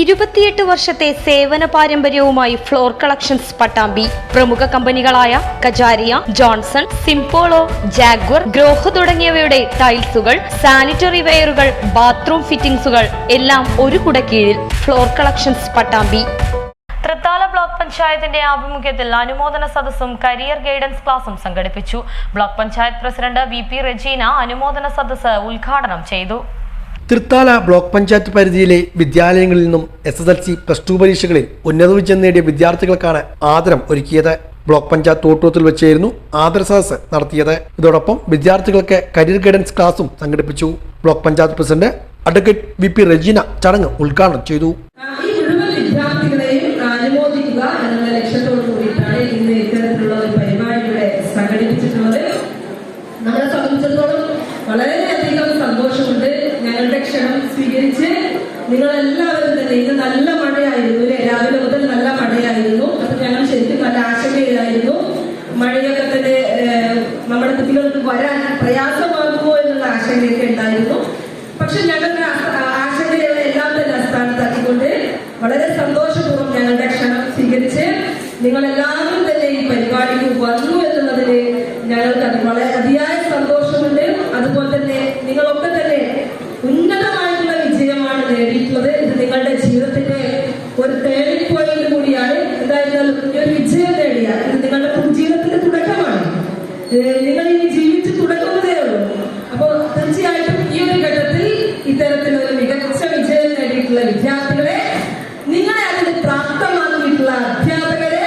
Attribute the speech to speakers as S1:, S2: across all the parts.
S1: ഇരുപത്തിയെട്ട് വർഷത്തെ സേവന പാരമ്പര്യവുമായി ഫ്ലോർ കളക്ഷൻസ് പട്ടാമ്പി. പ്രമുഖ കമ്പനികളായ Kajaria Johnson Simpolo Jaguar Grohe തുടങ്ങിയവയുടെ ടൈൽസുകൾ സാനിറ്ററി വെയറുകൾ ബാത്റൂം ഫിറ്റിംഗ്സുകൾ എല്ലാം ഒരു കുടക്കീഴിൽ floor collections Pattambi. Thrithala block പഞ്ചായത്തിന്റെ ആഭിമുഖ്യത്തിൽ അനുമോദന സദസ്സും കരിയർ ഗൈഡൻസ് ക്ലാസും സംഘടിപ്പിച്ചു. Block panchayat president V P Regina അനുമോദന സദസ്സ് ഉദ്ഘാടനം ചെയ്തു.
S2: തൃത്താല ബ്ലോക്ക് പഞ്ചായത്ത് പരിധിയിലെ വിദ്യാലയങ്ങളിൽ നിന്നും S S L C plus two പരീക്ഷകളിൽ ഉന്നത വിജയം നേടിയ വിദ്യാർത്ഥികൾക്കാണ് ആദരം ഒരുക്കിയത്. ബ്ലോക്ക് പഞ്ചായത്ത് ഓട്ടോത്തിൽ വെച്ചായിരുന്നു ആദര സദസ് നടത്തിയത്. ഇതോടൊപ്പം വിദ്യാർത്ഥികൾക്ക് കരിയർ ഗൈഡൻസ് ക്ലാസും സംഘടിപ്പിച്ചു. Block panchayat president advocate V P Regina ചടങ്ങ് ഉദ്ഘാടനം ചെയ്തു.
S3: സംഘടിപ്പിച്ചിട്ടുള്ളത്. നമ്മളെ സംബന്ധിച്ചിടത്തോളം വളരെയധികം സന്തോഷമുണ്ട്. നിങ്ങളെല്ലാവരും തന്നെ ഇന്ന് നല്ല മഴയായിരുന്നു അല്ലെ രാവിലെ മുതൽ നല്ല മഴയായിരുന്നു. അപ്പൊ ഞങ്ങൾ ശരിക്കും നല്ല ആശങ്കയിലായിരുന്നു. മഴയൊക്കെ തന്നെ നമ്മുടെ കുട്ടികൾക്ക് വരാൻ പ്രയാസമാകുമോ എന്നുള്ള ആശങ്കയൊക്കെ ഉണ്ടായിരുന്നു. പക്ഷെ ഞങ്ങളുടെ ആശങ്കകളെ എല്ലാം തന്നെ അസ്ഥാനത്താക്കിക്കൊണ്ട് വളരെ സന്തോഷപൂർവം ഞങ്ങളുടെ ക്ഷണം സ്വീകരിച്ച് നിങ്ങൾ എല്ലാവരും തന്നെ ഈ പരിപാടിക്ക് വന്നു എന്നുള്ളതിൽ ഞങ്ങൾക്ക് അത് വളരെ അതിയായ സന്തോഷമുണ്ട്. അതുപോലെ തന്നെ നിങ്ങളൊക്കെ നിങ്ങൾ ഇനി ജീവിച്ച് തുടങ്ങുന്നതേ ഉള്ളൂ. അപ്പോൾ തീർച്ചയായിട്ടും ഈ ഒരു ഘട്ടത്തിൽ ഇത്തരത്തിലൊരു മികച്ച വിജയം നേടിയിട്ടുള്ള വിദ്യാർത്ഥികളെ നിങ്ങളെ അതിന് പ്രാപ്തമാക്കിയിട്ടുള്ള അധ്യാപകരെ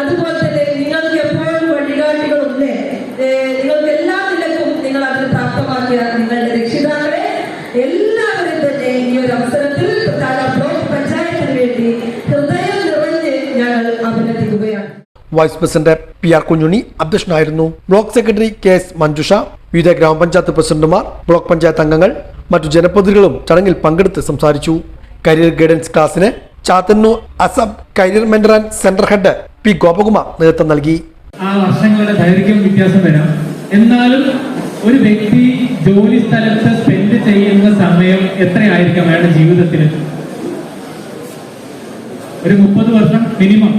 S3: അതുപോലെ തന്നെ നിങ്ങൾക്ക് എപ്പോഴും വഴികാട്ടികളുണ്ട് നിങ്ങൾക്ക് എല്ലാ നിലക്കും നിങ്ങൾ അതിന് പ്രാപ്തമാക്കിയ
S2: vice president P R Kunhunni അധ്യക്ഷനായിരുന്നു. Block secretary K S Manjusha വിവിധ ഗ്രാമപഞ്ചായത്ത് പ്രസിഡന്റുമാർ ബ്ലോക്ക് പഞ്ചായത്ത് അംഗങ്ങൾ മറ്റു ജനപ്രതിനിധികളും ചടങ്ങിൽ പങ്കെടുത്ത് സംസാരിച്ചു. കരിയർ ഗൈഡൻസ് ക്ലാസ്സിന് Chathannoor അസബ് career mentor and centre head P Gopakumar നേതൃത്വം നൽകി.
S4: ആ വർഷങ്ങളുടെ ദൈർഘ്യം വ്യത്യാസം വരാം. എന്നാലും ഒരു വ്യക്തി ജോലി സ്ഥലത്ത് സ്പെൻഡ് ചെയ്യുന്ന സമയം എത്രയായിരിക്കാം അയാളുടെ ജീവിതത്തിൽ ഒരു മുപ്പത് വർഷം മിനിമം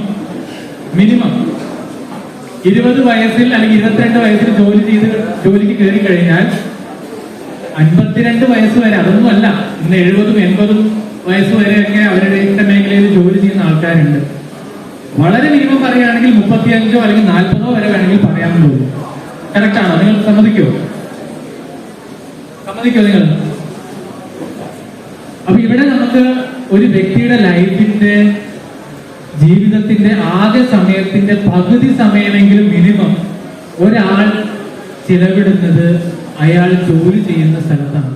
S4: മിനിമം. ഇരുപത് വയസ്സിൽ അല്ലെങ്കിൽ ഇരുപത്തിരണ്ട് വയസ്സിൽ ജോലി ചെയ്ത് ജോലിക്ക് കയറി കഴിഞ്ഞാൽ അൻപത്തിരണ്ട് വയസ്സ് വരെ അതൊന്നും അല്ല. ഇന്ന് എഴുപതും എൺപതും വയസ്സ് വരെയൊക്കെ അവരുടെ മേഖലയിൽ ജോലി ചെയ്യുന്ന ആൾക്കാരുണ്ട്. വളരെ മിനിമം പറയുകയാണെങ്കിൽ മുപ്പത്തിയഞ്ചോ അല്ലെങ്കിൽ നാൽപ്പതോ വരെ വേണമെങ്കിൽ പറയാമെന്ന് തോന്നുന്നു കറക്റ്റ് ആണോ? നിങ്ങൾ സമ്മതിക്കോ സമ്മതിക്കോ നിങ്ങൾ? അപ്പൊ ഇവിടെ നമുക്ക് ഒരു വ്യക്തിയുടെ ലൈഫിന്റെ ജീവിതത്തിന്റെ ആകെ സമയത്തിന്റെ പകുതി സമയമെങ്കിലും മിനിമം ഒരാൾ ചിലവിടുന്നത് അയാൾ ജോലി ചെയ്യുന്ന സ്ഥലത്താണ്.